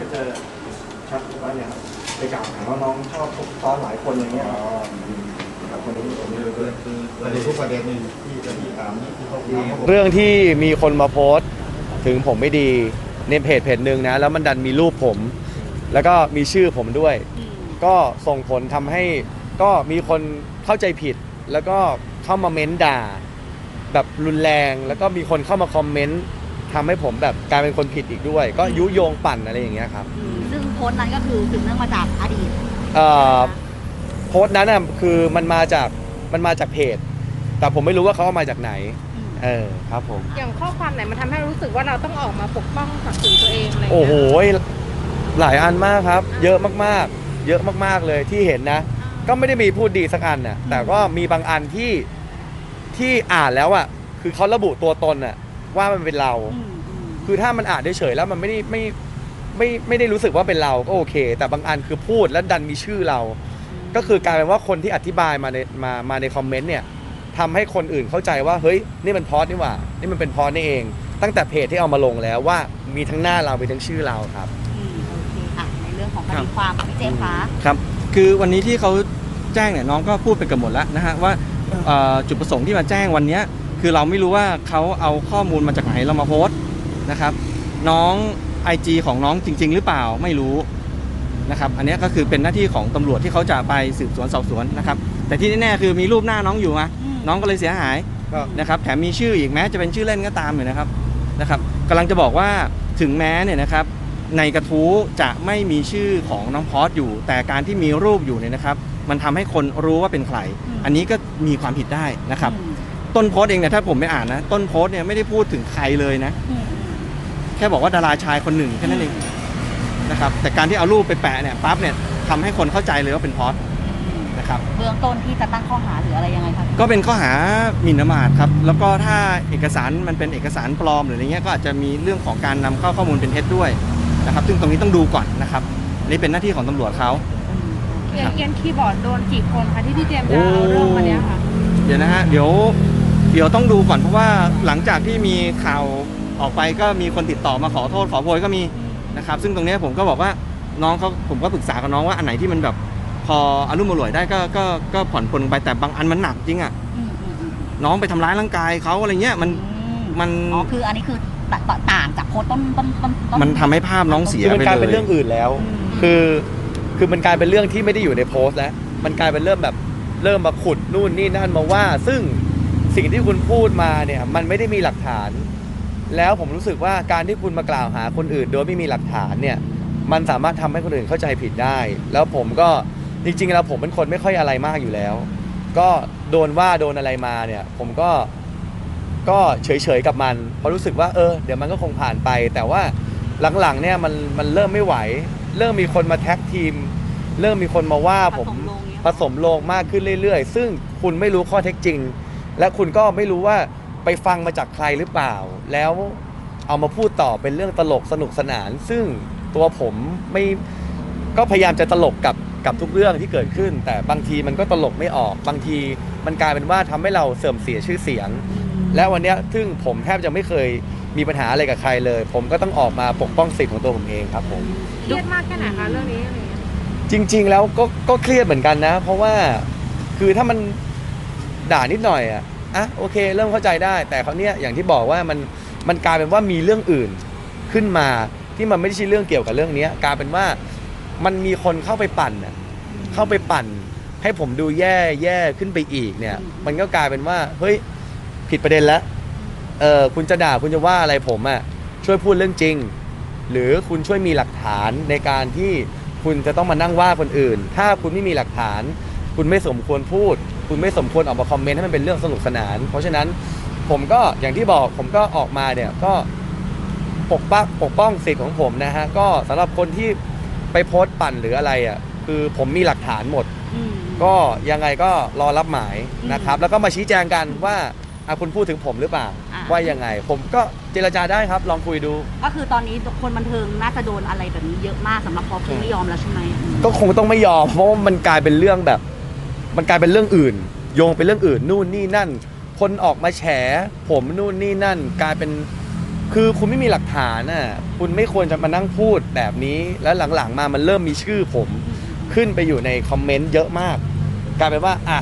ไปเจอชัดว่าเนี่ยไปกล่าวหาว่าน้องชอบคบซ้อนหลายคนอย่างเงี้ยกับคนนี้ผมไม่รู้เลยคือประเด็นทุกประเด็นหนึ่งที่จะที่ถามนี่ที่เขาคุยเรื่องที่มีคนมาโพสต์ ถึงผมไม่ดีในเพจเพจหนึ่งนะ แล้วมันดันมีรูปผม แล้วก็มีชื่อผมด้วย ก็ส่งผลทำให้ก็มีคนเข้าใจผิด แล้วก็เข้ามาเม้นด่า แบบรุนแรงแล้วก็มีคนเข้ามาคอมเมนต์ ทำให้ผมแบบกลายเป็นคนผิดอีกด้วย ก็ยุโยงปั่นอะไรอย่างเงี้ยครับอืมซึ่งโพสต์นั้นก็คือสืบเนื่องมาจากอดีตเอ่อโพสต์นั้นน่ะคือมันมาจากมันมาจากเพจ แต่ผมไม่รู้ว่าเขาเอามาจากไหนเออครับผม อย่างข้อความไหนมันทำให้รู้สึกว่าเราต้องออกมาปกป้องศักดิ์ศรีตัวเองอะไรอย่างโอ้เงี้ยโหหลายอันมากครับ เยอะมากๆ เยอะมากๆเลยที่เห็นนะ ก็ไม่ได้มีพูดดีสักอันน่ะแต่ก็มีบางอันที่ที่อ่านแล้วอะคือเขาระบุตัวตนอะ ว่ามันเป็นเรา อืมอืมคือถ้ามันอ่านได้เฉยๆแล้วมันไม่ได้ไม่ไม่ไม่ได้รู้สึกว่าเป็นเราก็โอเค แต่บางอันคือพูดแล้วดันมีชื่อเรา ก็คือกลายเป็นว่าคนที่อธิบายมาในมามาในคอมเมนต์เนี่ยทำให้คนอื่นเข้าใจว่าเฮ้ยนี่มันพอดนี่หว่า นี่มันเป็นพอดนี่เอง ตั้งแต่เพจที่เอามาลงแล้วว่ามีทั้งหน้าเรามีทั้งชื่อเราครับ อืมโอเคค่ะในเรื่องของคครัดีบความค่ะพี่เจมส์คะครับ คือวันนี้ที่เขาแจ้งเนี่ยน้องก็พูดไปเกับหมดแล้วนะฮะว่าเอ่อจุดประสงค์ที่มาแจ้งวันเนี้ย คือเราไม่รู้ว่าเขาเอาข้อมูลมาจากไหนเรามาโพสต์นะครับ น้อง IG ของน้องจริง ๆ หรือเปล่าไม่รู้นะครับ อันเนี้ยก็คือเป็นหน้าที่ของตำรวจที่เขาจะไปสืบสวนสอบสวนนะครับ แต่ที่แน่ๆคือมีรูปหน้าน้องอยู่มาอืมน้องก็เลยเสียหายครับนะครับ แถมมีชื่ออีกแม้จะเป็นชื่อเล่นก็ตามอยู่นะครับนะครับกำลังจะบอกว่าถึงแม้เนี่ยนะครับ ในกระทู้จะไม่มีชื่อของน้องพอสอยู่ แต่การที่มีรูปอยู่เนี่ยนะครับ มันทำให้คนรู้ว่าเป็นใคร อันนี้ก็มีความผิดได้นะครับอืม ต้นโพสต์เองเนี่ยถ้าผมไม่อ่านนะ ต้นโพสต์เนี่ยไม่ได้พูดถึงใครเลยนะอืมแค่บอกว่าดาราชายคนหนึ่งแค่นั้นเองนะครับแต่การที่เอารูปไปแปะเนี่ยปั๊บเนี่ยทำให้คนเข้าใจเลยว่าเป็นพอสนะครับเบื้องต้นที่จะตั้งข้อหาหรืออะไรยังไงคะก็เป็นข้อหาหมิ่นประมาทครับแล้วก็ถ้าเอกสารมันเป็นเอกสารปลอมหรืออะไรเงี้ยก็อาจจะมีเรื่องของการนำเข้าข้อมูลเป็นเท็จด้วยนะครับ ซึ่งตรงนี้ต้องดูก่อนนะครับอันนี่เป็นหน้าที่ของตำรวจเขา เอียนเอียนคีย์บอร์ดโดนกี่คนคะที่พี่เจมส์จะเอาเรื่องมาเนี้ยค่ะ เดี๋ยวนะฮะ เดี๋ยว เดี๋ยวต้องดูก่อนเพราะว่าหลังจากที่มีข่าวออกไปก็มีคนติดต่อมาขอโทษขอโพยก็มีนะครับ ซึ่งตรงเนี้ยผมก็บอกว่าน้องเขาผมก็ปรึกษากับน้องว่าอันไหนที่มันแบบพออารมณ์รวยได้ก็ก็ก็ผ่อนปลนไปแต่บางอันมันหนักจริงอะอืมอืมอืมน้องไปทำร้ายร่างกายเขาอะไรเงี้ยมันอืมมันอ๋อคืออันนี้คือตตต่างจากโพสต์ต้นต้นต้นต้มันทำให้ภาพน้องเสียคือมันไปกลายเลเป็นยเรื่องอื่นแล้วอืมคือคือมันกลายเป็นเรื่องที่ไม่ได้อยู่ในโพสต์แล้ว มันกลายเป็นเริ่มแบบเริ่มมาขุดนู่นนี่นั่นมาว่า ซึ่ง สิ่งที่คุณพูดมาเนี่ยมันไม่ได้มีหลักฐาน แล้วผมรู้สึกว่าการที่คุณมากล่าวหาคนอื่น โดยไม่มีหลักฐานเนี่ยมันสามารถทำให้คนอื่นเข้าใจผิดได้ แล้วผมก็จริงๆแล้วผมเป็นคนไม่ค่อยอะไรมากอยู่แล้ว ก็โดนว่าโดนอะไรมาเนี่ยผมก็ก็เฉยๆกับมันเพราะรู้สึกว่าเออเดี๋ยวมันก็คงผ่านไป แต่ว่าหลังๆเนี่ยมันมันเริ่มไม่ไหว เริ่มมีคนมาแท็กทีม เริ่มมีคนมาว่าผมผสมลงเนี้ยผสมโลงมากขึ้นเรื่อยๆ ซึ่งคุณไม่รู้ข้อเท็จจริง และคุณก็ไม่รู้ว่าไปฟังมาจากใครหรือเปล่า แล้วเอามาพูดต่อเป็นเรื่องตลกสนุกสนาน ซึ่งตัวผมไม่ก็พยายามจะตลกกับกับทุกเรื่องที่เกิดขึ้น แต่บางทีมันก็ตลกไม่ออก บางทีมันกลายเป็นว่าทำให้เราเสื่อมเสียชื่อเสียง และวันเนี้ยซึ่งผมแทบจะไม่เคยมีปัญหาอะไรกับใครเลย ผมก็ต้องออกมาปกป้องสิทธิ์ของตัวผมเองครับผมเครียดมากแค่ไหนคะเรื่องนี้อะไรเงี้ยจริง ๆ แล้วก็ก็เครียดเหมือนกันนะ เพราะว่าคือถ้ามัน ด่านิดหน่อยอะอะโอเค เริ่มเข้าใจได้ แต่เขาเนี้ยอย่างที่บอกว่ามันมันกลายเป็นว่ามีเรื่องอื่นขึ้นมาที่มันไม่ใช่เรื่องเกี่ยวกับเรื่องเนี้ยกลายเป็นว่ามันมีคนเข้าไปปั่นน่ะเข้าไปปั่น ให้ผมดูแย่แย่ขึ้นไปอีกเนี่ย มันก็กลายเป็นว่าเฮ้ยผิดประเด็นแล้วเออคุณจะด่าคุณจะว่าอะไรผมอะช่วยพูดเรื่องจริง หรือคุณช่วยมีหลักฐานในการที่คุณจะต้องมานั่งว่าคนอื่น ถ้าคุณไม่มีหลักฐาน คุณไม่สมควรพูด คุณไม่สมควรออกมาคอมเมนต์ให้มันเป็นเรื่องสนุกสนาน เพราะฉะนั้นผมก็อย่างที่บอกผมก็ออกมาเนี่ยก็ปกป้องปกป้องสิทธิ์ของผมนะฮะก็สำหรับคนที่ไปโพสต์ปั่นหรืออะไรอะคือผมมีหลักฐานหมดอืมก็ยังไงก็รอรับหมายนะครับ แล้วก็มาชี้แจงกันว่าอะคุณพูดถึงผมหรือเปล่าอะว่ายังไง ผมก็เจรจาได้ครับ ลองคุยดู ก็คือตอนนี้คนบันเทิงน่าจะโดนอะไรแบบนี้เยอะมากสำหรับพอเพิ่งไม่ยอมแล้วใช่ไหมอืมก็คงต้องไม่ยอมเพราะว่ามันกลายเป็นเรื่องแบบ มันกลายเป็นเรื่องอื่น โยงเป็นเรื่องอื่น นู่นนี่นั่น คนออกมาแฉ ผมนู่นนี่นั่น กลายเป็นคือคุณไม่มีหลักฐานน่ะคุณไม่ควรจะมานั่งพูดแบบนี้ แล้วหลังๆมามันเริ่มมีชื่อผม ขึ้นไปอยู่ในคอมเมนต์เยอะมาก กลายเป็นว่าอะ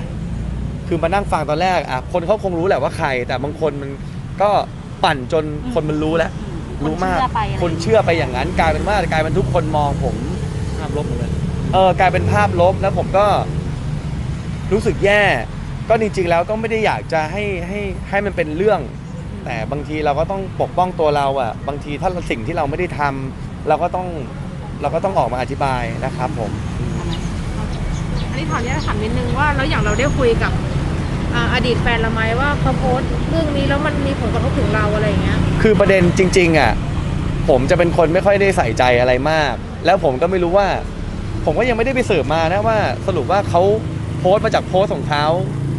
คือมานั่งฟังตอนแรกอะคนเขาคงรู้แหละว่าใคร แต่บางคนมันก็ปั่นจนคนมันรู้แล้ว รู้มาก คนเชื่อไปอะไรคนเชื่อไปอย่างนั้น กลายเป็นว่ากลายเป็นทุกคนมองผมภาพลบหมดเลยเออกลายเป็นภาพลบแล้วผมก็ รู้สึกแย่ ก็จริงๆแล้วก็ไม่ได้อยากจะให้ให้ให้มันเป็นเรื่อง แต่บางทีเราก็ต้องปกป้องตัวเราอะบางทีถ้าสิ่งที่เราไม่ได้ทำเราก็ต้องเราก็ต้องออกมาอธิบายนะครับผม อันนี้ถอนนี้ถามนิดนึงว่าแล้วอย่างเราได้คุยกับอ่าอดีตแฟนเราไหมว่าเขาโพสต์เรื่องนี้แล้วมันมีผลกระทบถึงเราอะไรอย่างเงี้ยคือประเด็นจริงๆอะผมจะเป็นคนไม่ค่อยได้ใส่ใจอะไรมาก แล้วผมก็ไม่รู้ว่า ผมก็ยังไม่ได้ไปสืบมานะว่าสรุปว่าเขา โพสต์มาจากโพสต์ของเขา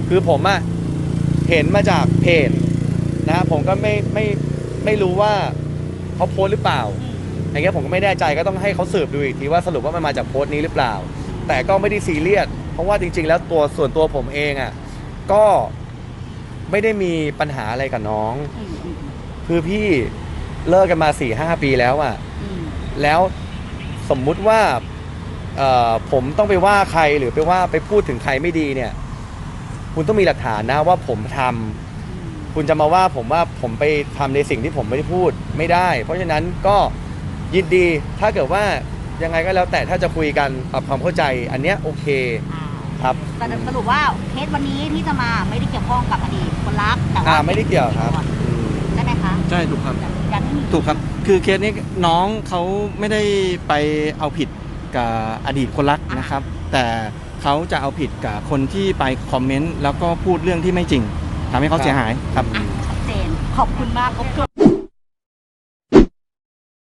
คือผมอะเห็นมาจากเพจนะผมก็ไม่ไม่ไม่รู้ว่าเขาโพสต์หรือเปล่าอย่างเงี้ยผมก็ไม่แน่ใจก็ต้องให้เขาสืบดูอีกทีว่าสรุปว่ามันมาจากโพสต์นี้หรือเปล่า แต่ก็ไม่ได้ซีเรียสเพราะว่าจริง ๆ แล้วตัวส่วนตัวผมเองอะ่ะก็ไม่ได้มีปัญหาอะไรกับน้องอืมอืมคือพี่เลิกกันมา4ี่ห้าปีแล้วอะ่ะอืมแล้วสมมุติว่าเอ่อ ผมต้องไปว่าใครหรือไปว่าไปพูดถึงใครไม่ดีเนี่ย คุณต้องมีหลักฐานนะว่าผมทำคุณจะมาว่าผมว่าผมไปทำในสิ่งที่ผมไม่ได้พูดไม่ได้ เพราะฉะนั้นก็ยินดีถ้าเกิดว่ายังไงก็แล้วแต่ถ้าจะคุยกันปรับความเข้าใจ อันเนี้ยโอเคอ่าครับแต่สรุปว่าเคสวันนี้ที่จะมาไม่ได้เกี่ยวข้องกับอดีตคนรักแต่อ่าว่าไม่ได้เกี่ยวครับอืมได้ไหมคะใช่ถูกครับอยากให้มีถูกครับ คือเคสนี้น้องเขาไม่ได้ไปเอาผิด กับอดีตคนรักนะครับ แต่เขาจะเอาผิดกับคนที่ไปคอมเมนต์แล้วก็พูดเรื่องที่ไม่จริงทำให้เขาเสียหายครับ อะชัดเจนขอบคุณมากครบถ้วน